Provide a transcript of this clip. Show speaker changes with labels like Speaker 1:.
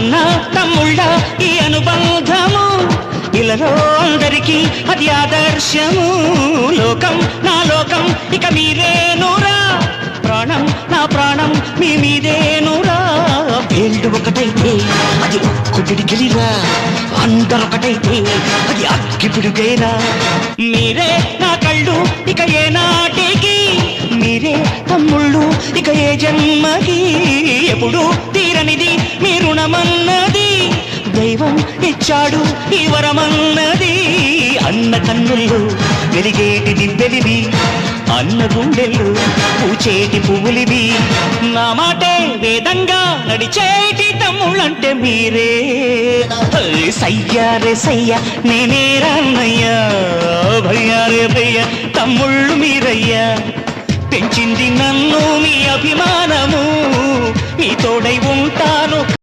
Speaker 1: అన్న తమ్ముళ్ళ ఈ అనుబంధము. ఇలరో అందరికీ అది ఆదర్శము. లోకం నా లోకం ఇక మీరేనురా? ప్రాణం నా ప్రాణం మీ మీదే నూరా వేళ్ళు ఒకటైతే అది ఒక్కు పిడికిలిరా అందరొకటైతే అది అక్కి పిడుగేరా మీరే నా కళ్ళు ఇక ఏ నాటికి? మీరే తమ్ముళ్ళు ఇక ఏ జన్మకి? ఎప్పుడు తీరనిది మీ రుణమన్నది ఇచ్చాడు ఈ వరమన్నది. అన్న కన్నుల్లో వెలిగేటి దిబ్బెలివి అన్న గుండెలు పూచేటి పువ్వులివి. నా మాటే వేదంగా నడిచేటి తమ్ముళ్ళంటే మీరే. సయ్యారే సయ్య నేనే రాన్నయ్యా భయ్యారే భయ్య తమ్ముళ్ళు మీరయ్యా. పెంచింది నన్ను మీ అభిమానము. మీ తోడై ఉంటాను.